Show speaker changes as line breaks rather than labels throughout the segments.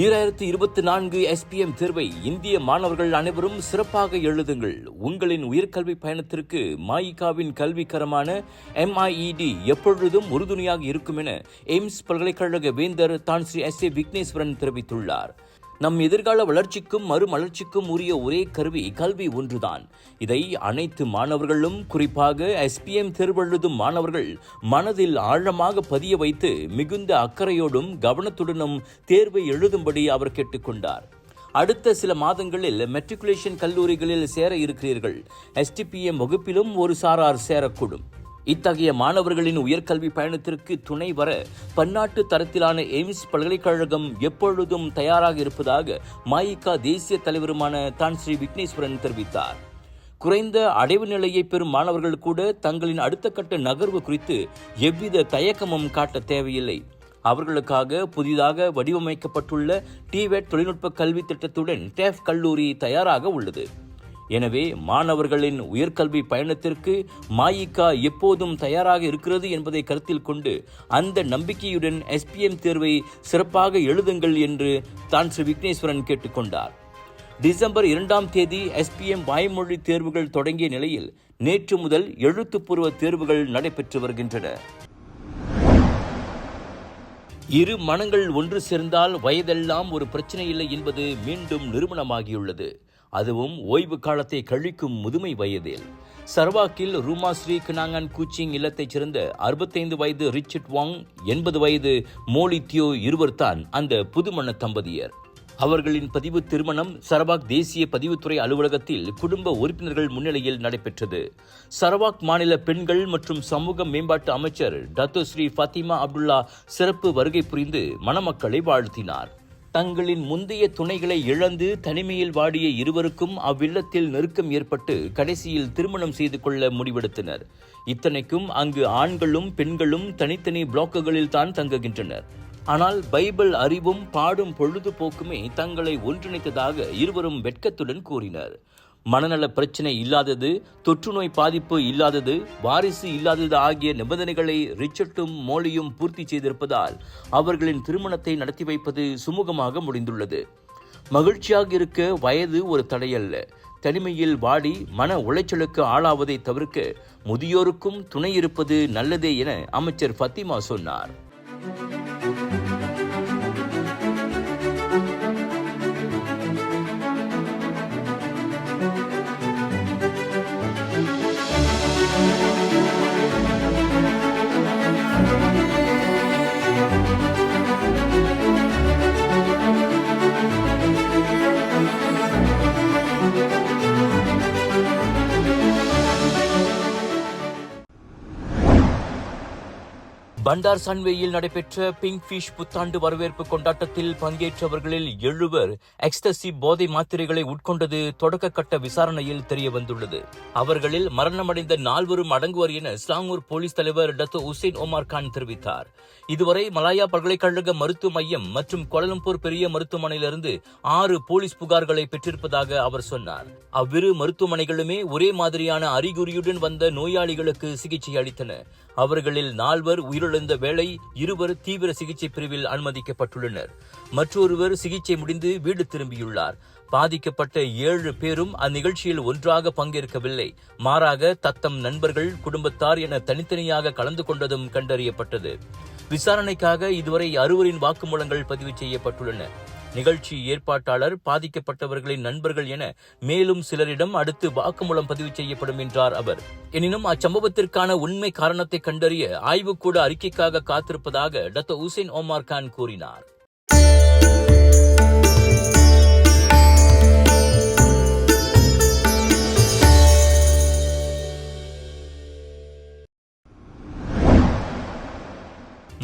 ஈராயிரத்தி இருபத்தி நான்கு எஸ்பிஎம் தேர்வை இந்திய மாணவர்கள் அனைவரும் சிறப்பாக எழுதுங்கள். உங்களின் உயர்கல்வி பயணத்திற்கு மாயிகாவின் கல்விக்கரமான எம்ஐஇடி எப்பொழுதும் உறுதுணையாக இருக்கும் என எய்ம்ஸ் பல்கலைக்கழக வேந்தர் தான் ஸ்ரீ எஸ் ஏ விக்னேஸ்வரன் தெரிவித்துள்ளார். நம் எதிர்கால வளர்ச்சிக்கும் மறுமலர்ச்சிக்கும் உரிய ஒரே கருவி கல்வி ஒன்றுதான். இதை அனைத்து மாணவர்களும் குறிப்பாக எஸ்பிஎம் தேர்வெழுதும் மாணவர்கள் மனதில் ஆழமாக பதிய வைத்து மிகுந்த அக்கறையோடும் கவனத்துடனும் தேர்வை எழுதும்படி அவர் கேட்டுக்கொண்டார் அடுத்த சில மாதங்களில் மெட்ரிகுலேஷன் கல்லூரிகளில் சேர இருக்கிறீர்கள். எஸ்டிபிஎம் வகுப்பிலும் ஒரு சாரார் சேரக்கூடும். இத்தகைய மாணவர்களின் உயர்கல்வி பயணத்திற்கு துணை வர பன்னாட்டு தரத்திலான எய்ம்ஸ் பல்கலைக்கழகம் எப்பொழுதும் தயாராக இருப்பதாக மாயிகா தேசிய தலைவருமான தான் ஸ்ரீ விக்னேஸ்வரன் தெரிவித்தார். குறைந்த அடைவு நிலையை பெறும் மாணவர்கள் கூட தங்களின் அடுத்த கட்ட நகர்வு குறித்து எவ்வித தயக்கமும் காட்ட தேவையில்லை. அவர்களுக்காக புதிதாக வடிவமைக்கப்பட்டுள்ள டிவெட் தொழில்நுட்ப கல்வி திட்டத்துடன் டேஃப் கல்லூரி தயாராக உள்ளது. எனவே மாணவர்களின் உயர்கல்வி பயணத்திற்கு மாயிகா எப்போதும் தயாராக இருக்கிறது என்பதை கருத்தில் கொண்டு அந்த நம்பிக்கையுடன் எஸ்பிஎம் தேர்வை சிறப்பாக எழுதுங்கள் என்று தான் ஸ்ரீ விக்னேஸ்வரன் கேட்டுக்கொண்டார். டிசம்பர் இரண்டாம் தேதி எஸ்பிஎம் வாய்மொழி தேர்வுகள் தொடங்கிய நிலையில் நேற்று முதல் எழுத்துப்பூர்வ தேர்வுகள் நடைபெற்று வருகின்றன. இரு மனங்கள் ஒன்று சேர்ந்தால் வயதெல்லாம் ஒரு பிரச்சனை இல்லை என்பது மீண்டும் நிறுவனமாகியுள்ளது. அதுவும் ஓய்வு காலத்தை கழிக்கும் முதுமை வயதில். சர்வாக்கில் ரூமா ஸ்ரீ கினாங்கன் கூச்சிங் இல்லத்தைச் சேர்ந்த அறுபத்தைந்து வயது ரிச்சர்ட் வாங் எண்பது வயது மோலி தியோ இருவர்தான் அந்த புதுமண தம்பதியர். அவர்களின் பதிவு திருமணம் சரவாக் தேசிய பதிவுத்துறை அலுவலகத்தில் குடும்ப உறுப்பினர்கள் முன்னிலையில் நடைபெற்றது. சரவாக் மாநில பெண்கள் மற்றும் சமூக மேம்பாட்டு அமைச்சர் டத்து ஸ்ரீ ஃபத்திமா அப்துல்லா சிறப்பு வருகை புரிந்து மணமக்களை வாழ்த்தினார். தங்களின் முந்தைய துணைகளை இழந்து தனிமையில் வாடிய இருவருக்கும் அவ்வில்லத்தில் நெருக்கம் ஏற்பட்டு கடைசியில் திருமணம் செய்து கொள்ள முடிவெடுத்தனர். இத்தனைக்கும் அங்கு ஆண்களும் பெண்களும் தனித்தனி பிளாக்குகளில் தான் தங்குகின்றனர். ஆனால் பைபிள் அறிவும் பாடும் பொழுதுபோக்குமே தங்களை ஒன்றிணைத்ததாக இருவரும் வெட்கத்துடன் கூறினர். மனநல பிரச்சனை இல்லாதது தொற்றுநோய் பாதிப்பு இல்லாதது வாரிசு இல்லாதது ஆகிய நிபந்தனைகளை ரிச்சர்ட்டும் மோலியும் பூர்த்தி செய்திருப்பதால் அவர்களின் திருமணத்தை நடத்தி வைப்பது சுமூகமாக முடிந்துள்ளது. மகிழ்ச்சியாக இருக்க வயது ஒரு தடையல்ல. தனிமையில் வாடி மன உளைச்சலுக்கு ஆளாவதை தவிர்க்க முதியோருக்கும் துணை இருப்பது நல்லதே என அமைச்சர் ஃபத்திமா சொன்னார். பண்டார் சன்வேயில் நடைபெற்ற பிங்க் ஃபிஷ் புத்தாண்டு வரவேற்பு கொண்டாட்டத்தில் பங்கேற்றவர்களில் எழுவர் எக்ஸ்டசி போதை மாத்திரைகளை உட்கொண்டது தொடக்க கட்ட விசாரணையில் தெரிய வந்துள்ளது அவர்களில் மரணமடைந்த நால்வரும் அடங்குவர் என ஸ்லாங்கூர் போலீஸ் தலைவர் டத்து உசேன் ஒமார் கான் தெரிவித்தார். இதுவரை மலாயா பல்கலைக்கழக மருத்துவ மையம் மற்றும் கோலம்பூர் பெரிய மருத்துவமனையிலிருந்து ஆறு போலீஸ் புகார்களை பெற்றிருப்பதாக அவர் சொன்னார். அவ்விரு மருத்துவமனைகளுமே ஒரே மாதிரியான அறிகுறியுடன் வந்த நோயாளிகளுக்கு சிகிச்சை அளித்தன. அவர்களில் நால்வர் உயிரிழந்த வேளை இருவர் தீவிர சிகிச்சை பிரிவில் அனுமதிக்கப்பட்டுள்ளனர். மற்றொருவர் சிகிச்சை முடிந்து வீடு திரும்பியுள்ளார். பாதிக்கப்பட்ட ஏழு பேரும் அந்நிகழ்ச்சியில் ஒன்றாக பங்கேற்கவில்லை. மாறாக தத்தம் நண்பர்கள் குடும்பத்தார் என தனித்தனியாக கலந்து கொண்டதும் கண்டறியப்பட்டது. விசாரணைக்காக இதுவரை அறுவரின் வாக்குமூலங்கள் பதிவு செய்யப்பட்டுள்ளன. நிகழ்ச்சி ஏற்பாட்டாளர் பாதிக்கப்பட்டவர்களின் நண்பர்கள் என மேலும் சிலரிடம் அடுத்து வாக்குமூலம் பதிவு செய்யப்படும் என்றார் அவர். எனினும் அச்சம்பவத்திற்கான உண்மை காரணத்தை கண்டறிய ஆய்வுக்கூட அறிக்கைக்காக காத்திருப்பதாக டத்தோ உசேன் ஓமார் கான் கூறினார்.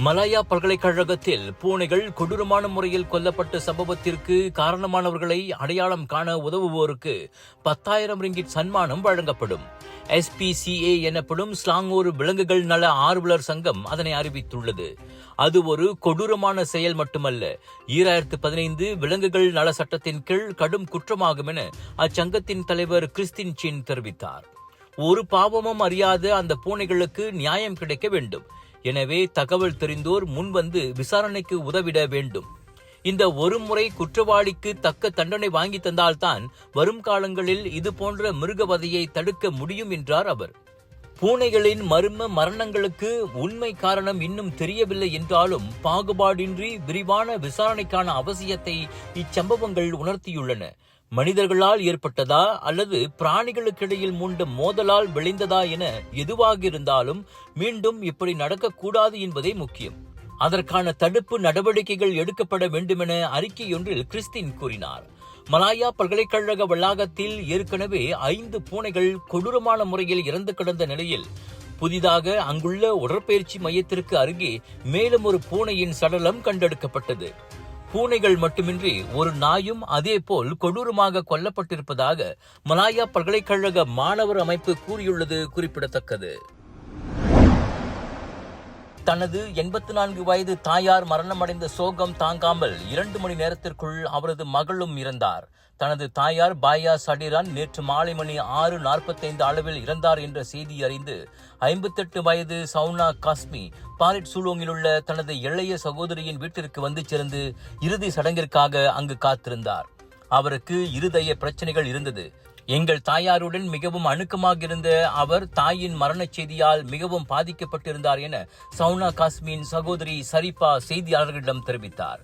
மலாயா பல்கலைக்கழகத்தில் பூனைகள் கொடூரமான முறையில் கொல்லப்பட்ட சம்பவத்திற்கு காரணமானவர்களை அடையாளம் காண உதவுவோருக்கு பத்தாயிரம் ரிங்கிட் சன்மானம் வழங்கப்படும். எஸ்பிசிஏ எனப்படும் ஸ்லாங்கோர் விலங்குகள் நல ஆர்வலர் சங்கம் அதனை அறிவித்துள்ளது. அது ஒரு கொடூரமான செயல் மட்டுமல்ல ஈராயிரத்து பதினைந்து விலங்குகள் நல சட்டத்தின் கீழ் கடும் குற்றமாகும் என அச்சங்கத்தின் தலைவர் கிறிஸ்டின் சின் தெரிவித்தார். ஒரு பாவமும் அறியாத அந்த பூனைகளுக்கு நியாயம் கிடைக்க வேண்டும். எனவே தகவல் தெரிந்தோர் முன்வந்து விசாரணைக்கு உதவிட வேண்டும். இந்த ஒரு முறை குற்றவாளிக்கு தக்க தண்டனை வாங்கி தந்தால்தான் வரும் காலங்களில் இது போன்ற மிருகவதையை தடுக்க முடியும் என்றார் அவர். பூனைகளின் மர்ம மரணங்களுக்கு உண்மை காரணம் இன்னும் தெரியவில்லை என்றாலும் பாகுபாடின்றி விரிவான விசாரணைக்கான அவசியத்தை இச்சம்பவங்கள் உணர்த்தியுள்ளன. மனிதர்களால் ஏற்பட்டதா அல்லது பிராணிகளுக்கிடையில் மூண்ட மோதலால் விளைந்ததா என எதுவாக இருந்தாலும் மீண்டும் இப்படி நடக்கக்கூடாது என்பதே முக்கியம். அதற்கான தடுப்பு நடவடிக்கைகள் எடுக்கப்பட வேண்டுமென அறிக்கையொன்றில் கிறிஸ்டின் கூறினார். மலாயா பல்கலைக்கழக வளாகத்தில் ஏற்கனவே ஐந்து பூனைகள் கொடூரமான முறையில் இறந்து கிடந்த நிலையில் புதிதாக அங்குள்ள உடற்பயிற்சி மையத்திற்கு அருகே மேலும் ஒரு பூனையின் சடலம் கண்டெடுக்கப்பட்டது. பூனைகள் மட்டுமின்றி ஒரு நாயும் அதேபோல் கொடூரமாக கொல்லப்பட்டிருப்பதாக மலாயா பல்கலைக்கழக மாணவர் அமைப்பு கூறியுள்ளது குறிப்பிடத்தக்கது. தனது எண்பத்தி நான்கு வயது தாயார் மரணமடைந்த சோகம் தாங்காமல் இரண்டு மணி நேரத்திற்குள் அவரது மகளும் இறந்தார். தனது தாயார் பாயா சடிரான் நேற்று மாலை மணி ஆறு நாற்பத்தைந்து அளவில் இறந்தார் என்ற செய்தி அறிந்து ஐம்பத்தெட்டு வயது சவுனா காஸ்மி பாரிட் சூலோங்கில் உள்ள தனது இளைய சகோதரியின் வீட்டிற்கு வந்து சேர்ந்து இறுதி சடங்கிற்காக அங்கு காத்திருந்தார். அவருக்கு இருதய பிரச்சனைகள் இருந்தது. எங்கள் தாயாருடன் மிகவும் அணுக்கமாக இருந்த அவர் தாயின் மரணச் செய்தியால் மிகவும் பாதிக்கப்பட்டிருந்தார் என சவுனா காஸ்மின் சகோதரி சரிபா செய்தியாளர்களிடம் தெரிவித்தார்.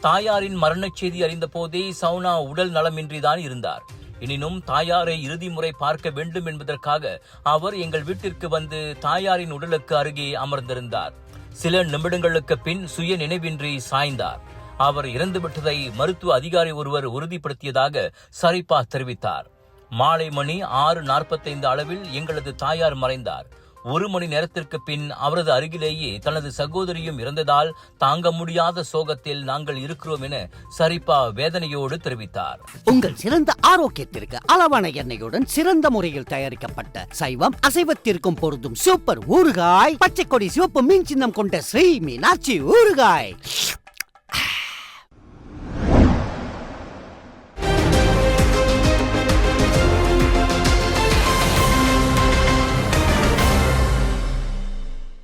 தாயாரின் மரணச் செய்தி அறிந்த போதே சவுனா உடல் நலமின்றிதான் இருந்தார். எனினும் தாயாரை இறுதி முறை பார்க்க வேண்டும் என்பதற்காக அவர் எங்கள் வீட்டிற்கு வந்து தாயாரின் உடலுக்கு அருகே அமர்ந்திருந்தார். சில நிமிடங்களுக்கு பின் சுய நினைவின்றி சாய்ந்தார். அவர் இறந்துவிட்டதை மருத்துவ அதிகாரி ஒருவர் உறுதிப்படுத்தியதாக சரிபா தெரிவித்தார். மாலை மணி ஆறு நாற்பத்தைந்து அளவில் எங்களது தாயார் மறைந்தார். ஒரு மணி நேரத்திற்கு பின் அவரது அருகிலேயே தனது சகோதரியும் இறந்ததால் தாங்க முடியாத சோகத்தில் நாங்கள் இருக்கிறோம் என சரிப்பா வேதனையோடு தெரிவித்தார்.
உங்கள் சிறந்த ஆரோக்கியத்திற்கு அளவான எண்ணெயுடன் சிறந்த முறையில் தயாரிக்கப்பட்ட சைவம் அசைவத்திற்கும் பொருந்தும் சூப்பர் ஊறுகாய் பச்சை கொடி சிவப்பு மீன் சின்னம் கொண்ட ஸ்ரீ மீனாட்சி ஊறுகாய்.